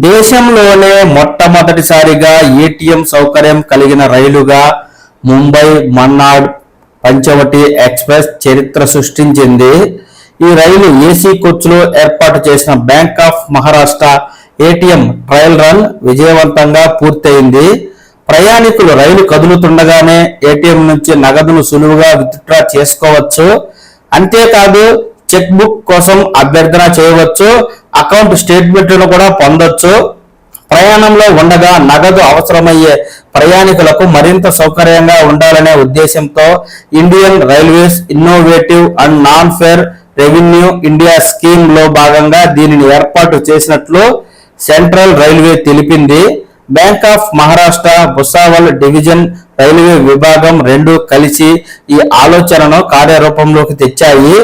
దేశంలోనే మొట్టమొదటిసారిగా ఏటీఎం సౌకర్యం కలిగిన రైలుగా ముంబై మన్నాడ్ పంచవటి ఎక్స్ప్రెస్ చరిత్ర సృష్టించింది. ఈ రైలు ఏసీ కోచ్లో ఏర్పాటు చేసిన bank of Maharashtra ATM trial run విజయవంతంగా పూర్తయింది. ప్రయాణికులు రైలు కదులుతుండగానే ఏటీఎం నుంచి నగదును సులువుగా విత్డ్రా చేసుకోవచ్చు. అంతేకాదు చెక్ బుక్ కోసం అభ్యర్థన చేయవచ్చు అకౌంట్ స్టేట్మెంట్లను కూడా పొందొచ్చు. ప్రయాణంలో ఉండగా నగదు అవసరమయ్యే ప్రయాణికులకు మరింత సౌకర్యంగా ఉండాలనే ఉద్దేశంతో Indian railways innovative and non fare revenue India స్కీమ్లో భాగంగా దీనిని ఏర్పాటు చేసినట్లు సెంట్రల్ రైల్వే తెలిపింది. Bank of Maharashtra Bhusawal division railway విభాగం రెండు కలిసి ఈ ఆలోచనను కార్యరూపంలోకి తెచ్చాయి.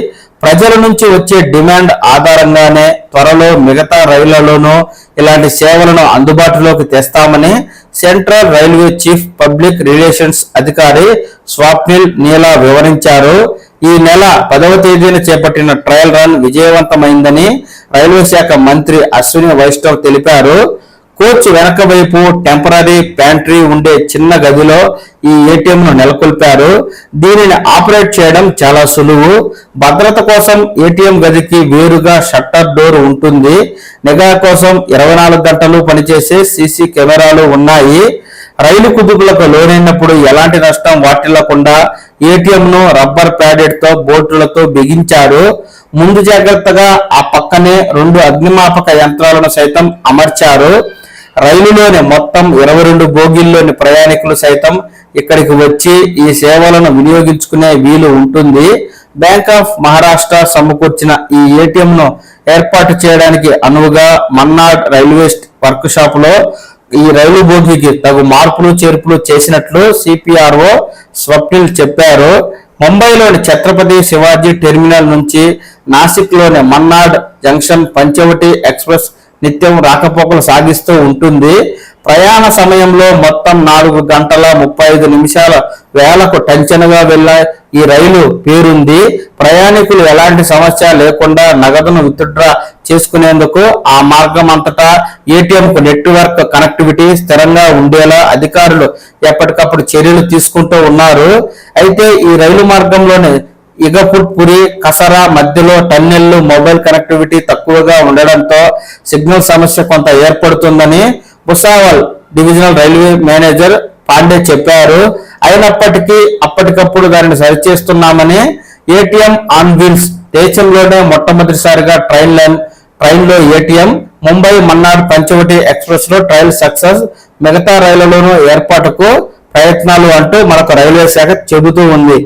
ప్రజల నుంచి వచ్చే డిమాండ్ ఆధారంగానే త్వరలో మిగతా రైళ్ళలోనూ ఇలాంటి సేవలను అందుబాటులోకి తెస్తామని central railway chief public relations అధికారి స్వాప్నిల్ నీలా వివరించారు. ఈ నెల పదవ తేదీన చేపట్టిన ట్రయల్ రన్ విజయవంతమైందని రైల్వే శాఖ మంత్రి అశ్విని వైష్ణవ్ తెలిపారు. కోచ్ వెనక వైపు టెంపరీ ప్యాంట్రీ ఉండే చిన్న గదిలో ఈ ఏటీఎం ను నెలకొల్పారు. దీనిని ఆపరేట్ చేయడం చాలా సులువు. భద్రత కోసం ఏటీఎం గదికి వేరుగా షట్టర్ డోర్ ఉంటుంది. నిఘా కోసం ఇరవై నాలుగు గంటలు పనిచేసే సీసీ కెమెరాలు ఉన్నాయి. రైలు కుదుపులకు లోనైనప్పుడు ఎలాంటి నష్టం వాటిల్లకుండా ఏటీఎం ను రబ్బర్ ప్యాడెట్తో బోట్లతో బిగించారు. ముందు జాగ్రత్తగా ఆ పక్కనే రెండు అగ్నిమాపక యంత్రాలను సైతం అమర్చారు. రైలులోని మొత్తం ఇరవై రెండు బోగిల్లోని ప్రయాణికులు సైతం ఇక్కడికి వచ్చి ఈ సేవలను వినియోగించుకునే వీలు ఉంటుంది. బ్యాంక్ ఆఫ్ మహారాష్ట్ర సమకూర్చిన ఈ ఏటీఎం ను ఏర్పాటు చేయడానికి అనువుగా మన్నాడ్ రైల్వే వర్క్ షాప్లో ఈ రైలు బోగికి తగు మార్పులు చేర్పులు చేసినట్లు సిపిఆర్ఓ స్వప్నిల్ చెప్పారు. ముంబైలోని ఛత్రపతి శివాజీ టెర్మినల్ నుంచి నాసిక్లోని మన్నాడ్ జంక్షన్ పంచవటి ఎక్స్ప్రెస్ నిత్యం రాకపోకలు సాగిస్తూ ఉంటుంది. ప్రయాణ సమయంలో మొత్తం నాలుగు గంటల ముప్పై ఐదు నిమిషాల వేలకు టంచనగా వెళ్ళ ఈ రైలు పేరుంది. ప్రయాణికులు ఎలాంటి సమస్య లేకుండా నగదును విత్డ్రా చేసుకునేందుకు ఆ మార్గం అంతటా ఏటీఎంకు నెట్వర్క్ కనెక్టివిటీ స్థిరంగా ఉండేలా అధికారులు ఎప్పటికప్పుడు చర్యలు తీసుకుంటూ ఉన్నారు. అయితే ఈ రైలు మార్గంలోని ఇగపుట్పురి కసరా మధ్యలో టన్నెళ్ళు మొబైల్ కనెక్టివిటీ తక్కువగా ఉండడంతో సిగ్నల్ సమస్య కొంత ఏర్పడుతుందని Bhusawal divisional railway manager Pandey చెప్పారు. అయినప్పటికీ అప్పటికప్పుడు దానిని సరిచేస్తున్నామని ఏటీఎం ఆన్ వీల్స్ దేశంలోనే మొట్టమొదటిసారిగా ట్రైన్ లైన్ ట్రైన్లో ఏటీఎం ముంబై మన్నాడు పంచవటి ఎక్స్ప్రెస్లో ట్రయల్ సక్సెస్ మిగతా రైళ్ళలోనూ ఏర్పాటుకు ప్రయత్నాలు అంటూ మనకు రైల్వే శాఖ చెబుతూ ఉంది.